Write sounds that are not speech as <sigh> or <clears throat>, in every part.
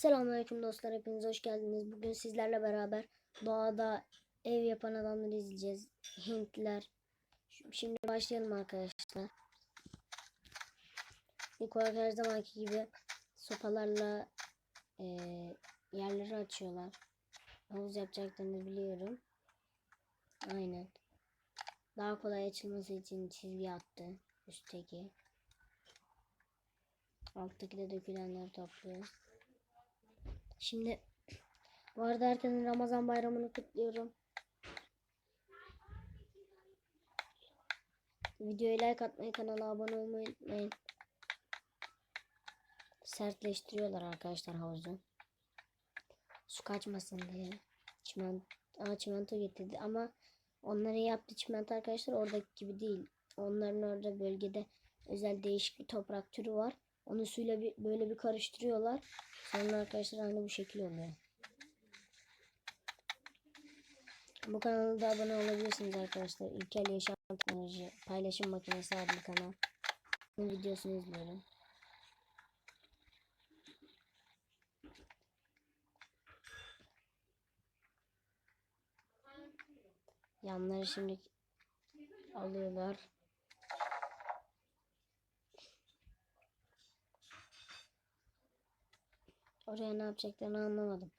Selamünaleyküm dostlar hepiniz hoş geldiniz. Bugün sizlerle beraber doğada ev yapan adamları izleyeceğiz. Hintliler. Ş- Şimdi başlayalım arkadaşlar. İlk olarak her zamanki gibi sopalarla eee, yerleri açıyorlar. Havuz yapacaklarını biliyorum. Aynen. Daha kolay açılması için çizgi attı üstteki. Alttaki de dökülenleri topluyor. Şimdi bu arada herkesin Ramazan bayramını kutluyorum. Videoya like atmayı, kanala abone olmayı unutmayın. Sertleştiriyorlar arkadaşlar havuzu. Su kaçmasın diye. Çimento, Aa, çimento getirdi ama onların yaptığı çimento arkadaşlar oradaki gibi değil. Onların orada bölgede özel değişik bir toprak türü var. Onu suyla bir, böyle bir karıştırıyorlar. Sonra arkadaşlar aynı bu şekil oluyor. Bu kanala da abone olabilirsiniz arkadaşlar. İlkel Yaşam Teknoloji Paylaşım Makinesi adlı kanal. Bu videosunu izliyorum. Yanları şimdi alıyorlar. Oraya ne yapacaklarını anlamadım.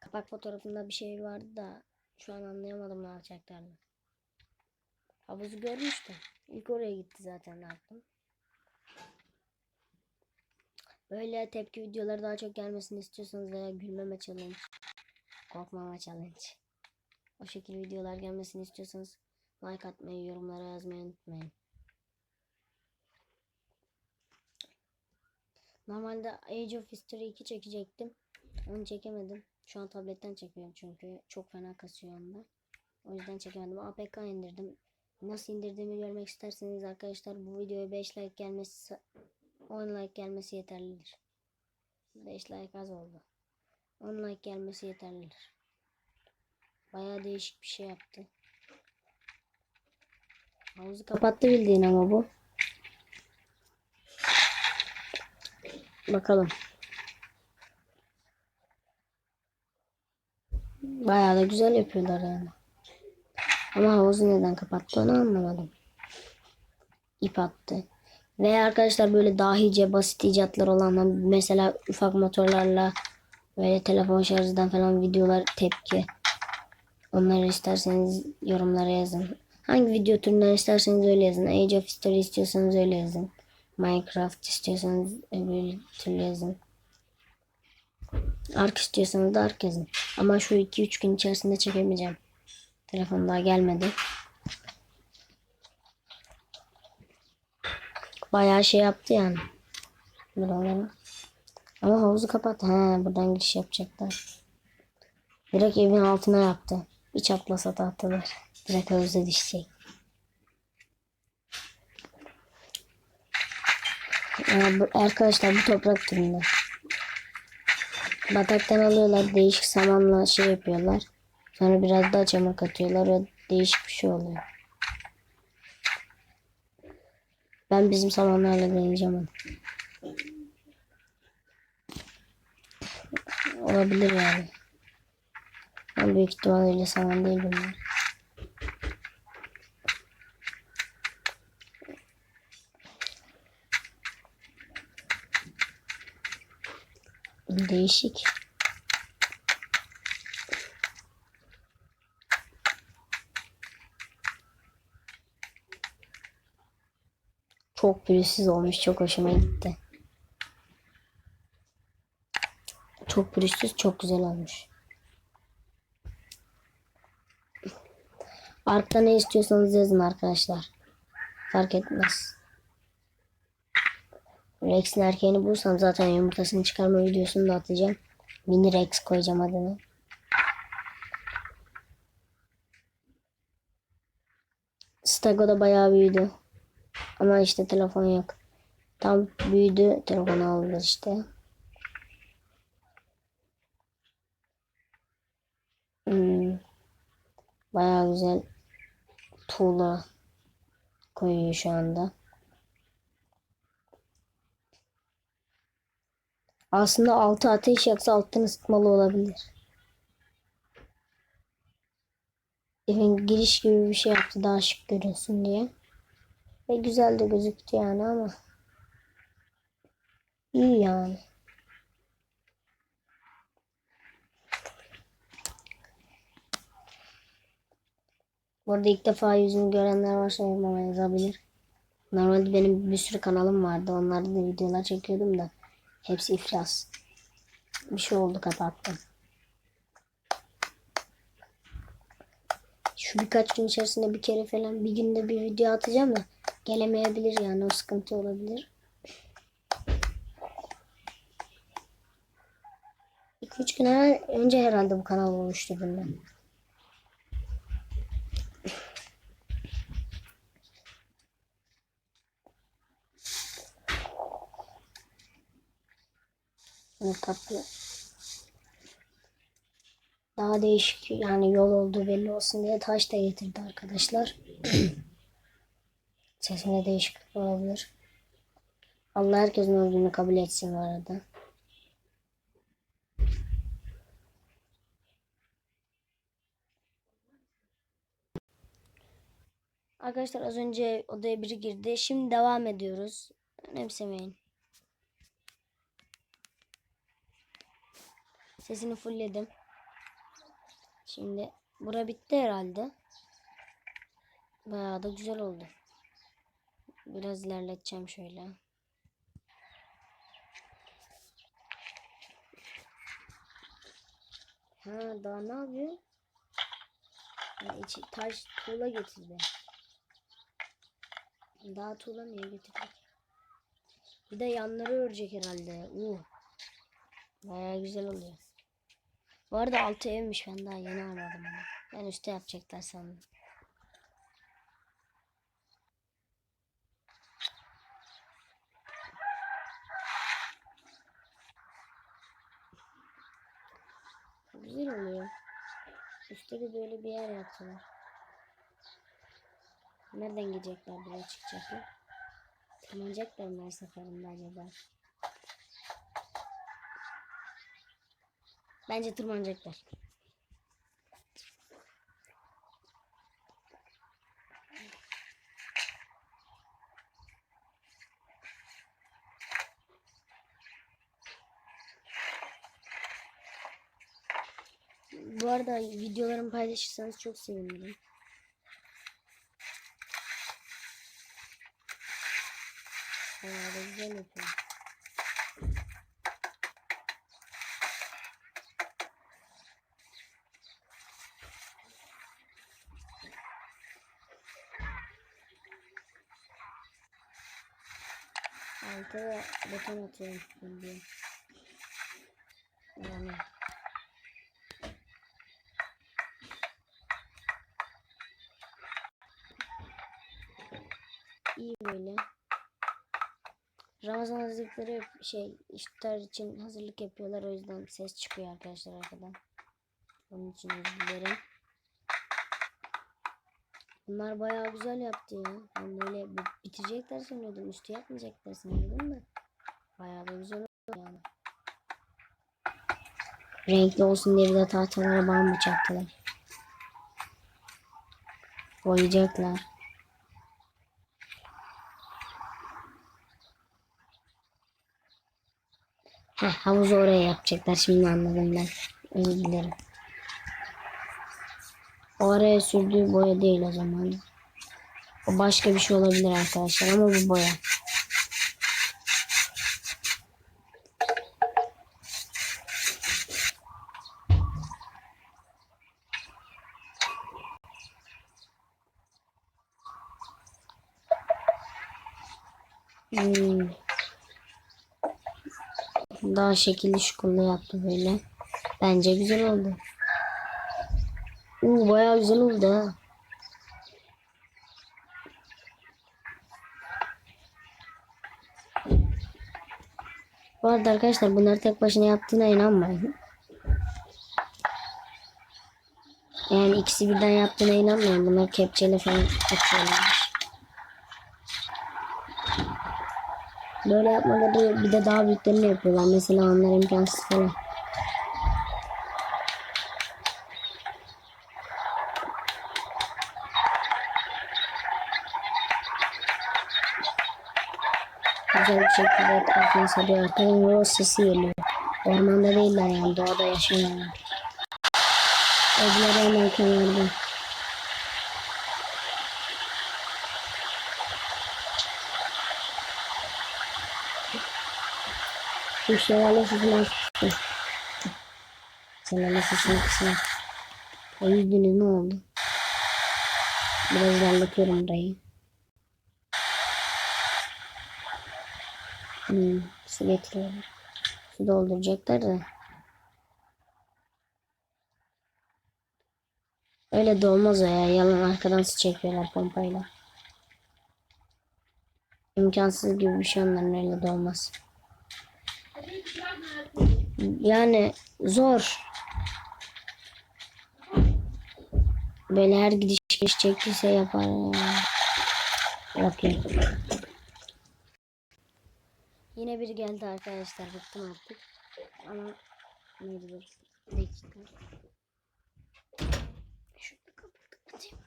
Kapak fotoğrafında bir şey vardı da şu an anlayamadım ne yapacaklarını. Havuzu görmüştüm. İlk oraya gitti zaten aklım. Böyle tepki videoları daha çok gelmesini istiyorsanız veya gülmeme challenge, korkmama challenge. O şekilde videolar gelmesini istiyorsanız like atmayı, yorumlara yazmayı unutmayın. Normalde Age of History 2 çekecektim. Onu çekemedim. Şu an tabletten çekiyorum çünkü çok fena kasıyor onda. O yüzden çekemedim. APK indirdim. Nasıl indirdiğimi görmek isterseniz arkadaşlar bu videoya 5 like gelmesi 10 like gelmesi yeterlidir. 5 like az oldu. 10 like gelmesi yeterlidir. Bayağı değişik bir şey yaptı. Havuzu kapattı bildiğin ama bu. Bakalım. Bayağı da güzel yapıyorlar yani. Ama havuzu neden kapattı onu anlamadım. İp attı. Ve arkadaşlar böyle dahice basit icatlar olan mesela ufak motorlarla böyle telefon şarjından falan videolar tepki. Onları isterseniz yorumlara yazın. Hangi video türünden isterseniz öyle yazın. Age of History istiyorsanız öyle yazın. Minecraft istiyorsanız öbür türlü yazın. Ark istiyorsanız da Ark yazın. Ama şu 2-3 gün içerisinde çekemeyeceğim. Telefon daha gelmedi. Bayağı şey yaptı yani. Buraları. Ama havuzu kapat. Ha, buradan giriş yapacaklar. Direkt evin altına yaptı. Bir çaplasa tahtalar. Direkt havuza düşecek. Ee, bu- arkadaşlar bu toprak türünde. Bataktan alıyorlar değişik samanla şey yapıyorlar. Sonra biraz daha çamur katıyorlar ve değişik bir şey oluyor. Ben bizim samanlarla deneyeceğim onu. Olabilir yani. Ama büyük ihtimalle saman değil bunlar. Değişik. Çok pürüzsüz olmuş. Çok hoşuma gitti. Çok pürüzsüz, çok güzel olmuş. Arkta ne istiyorsanız yazın arkadaşlar. Fark etmez. Rex'in erkeğini bulursam zaten yumurtasını çıkarma videosunu da atacağım. Mini Rex koyacağım adını. Stago da bayağı büyüdü. Ama işte telefon yok. Tam büyüdü telefonu aldılar işte. Hmm. Bayağı güzel tuğla koyuyor şu anda. Aslında altı ateş yaksa alttan ısıtmalı olabilir. Evin giriş gibi bir şey yaptı daha şık görünsün diye. Ve güzel de gözüktü yani ama. İyi yani. Burada ilk defa yüzünü görenler varsa yorumlara yazabilir. Normalde benim bir sürü kanalım vardı. Onlarda da videolar çekiyordum da. Hepsi iflas. Bir şey oldu kapattım. Şu birkaç gün içerisinde bir kere falan bir günde bir video atacağım da gelemeyebilir yani o sıkıntı olabilir. 2-3 gün önce herhalde bu kanal oluşturdum ben. Bunu tatlı. Daha değişik yani yol olduğu belli olsun diye taş da getirdi arkadaşlar. <clears throat> Sesinde değişiklik olabilir. Allah herkesin öldüğünü kabul etsin bu arada. Arkadaşlar az önce odaya biri girdi. Şimdi devam ediyoruz. Önemsemeyin. Sesini fullledim. Şimdi bura bitti herhalde. Bayağı da güzel oldu. Biraz ilerleteceğim şöyle. Ha daha ne yapıyor? Ha, içi, taş tuğla getirdi. Daha tuğla niye getirdi? Bir de yanları örecek herhalde. Uh. Bayağı güzel oluyor. Bu arada altı evmiş ben daha yeni anladım onu. Ben üstte yapacaklar sandım. Güzel oluyor. Üstte de böyle bir yer yaptılar. Nereden gidecekler buraya çıkacaklar? Tırmanacaklar mı her seferinde acaba? Bence tırmanacaklar. Bu arada videolarımı paylaşırsanız çok sevinirim. Bayağı da güzel yapıyor. Altıya beton atıyorum şimdi. Yani. İyi böyle. Ramazan hazırlıkları şey iftar için hazırlık yapıyorlar o yüzden ses çıkıyor arkadaşlar arkadan. Onun için özür dilerim. Bunlar bayağı güzel yaptı ya. Ben böyle bi- bitirecekler sanıyordum. Üstü yapmayacaklar sanıyordum da. Bayağı da güzel oldu yani. Renkli olsun diye bir de tahtalara bambu çaktılar. Boyayacaklar. Heh, havuzu oraya yapacaklar. Şimdi anladım ben. Özür dilerim. O araya sürdüğü boya değil o zaman. O başka bir şey olabilir arkadaşlar ama bu boya. Hmm. Daha şekilli şukullu yaptı böyle. Bence güzel oldu. Uuu bayağı güzel oldu ha. Bu arada arkadaşlar bunları tek başına yaptığına inanmayın. Yani ikisi birden yaptığına inanmayın. Bunlar kepçeyle falan yapıyorlar. Böyle yapmaları bir de daha büyüklerini yapıyorlar. Mesela onlar imkansız falan. Güzel bir şekilde etrafını sarıyor. Arkadan yol sesi geliyor. Ormanda değiller yani doğada yaşıyorlar. Evleri hemen kenarda. Şu şelale sesini açtı. Şelale sesini. O yüzünüz ne oldu? Biraz ilerletiyorum burayı. Hmm, su getiriyorum. Su dolduracaklar da. Öyle de olmaz o ya. Yalan arkadan su çekiyorlar pompayla. İmkansız gibi bir şey onların öyle de olmaz. Yani zor. Böyle her gidiş geliş çektiyse yapar. ya. Yok yok. Yine biri geldi arkadaşlar. Bıktım artık. Ama mecbur. Bir dakika. Şunu kapatayım.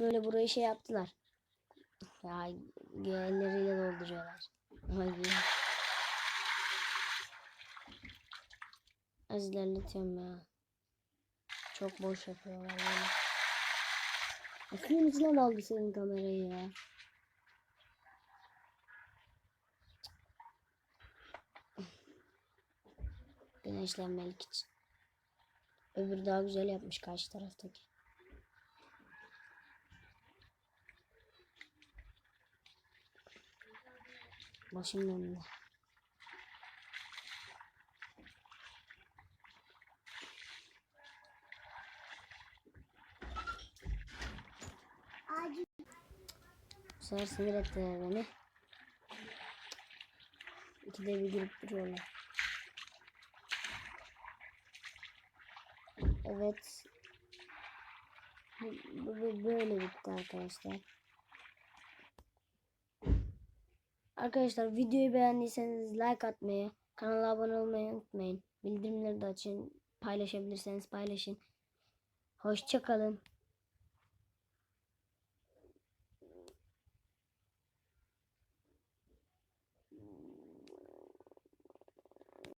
Böyle burayı şey yaptılar. Ya elleriyle dolduruyorlar. Ay. Az ilerletiyorum ya. Çok boş yapıyorlar böyle. Ya Suyun içine daldı senin kamerayı ya. Güneşlenmelik için. Öbürü daha güzel yapmış karşı taraftaki. Başım döndü. Bu sefer sinir ettiler beni. İkide bir girip duruyorlar. Evet. Bu, bu- böyle bitti arkadaşlar. Arkadaşlar videoyu beğendiyseniz like atmayı, kanala abone olmayı unutmayın. Bildirimleri de açın. Paylaşabilirseniz paylaşın. Hoşça kalın.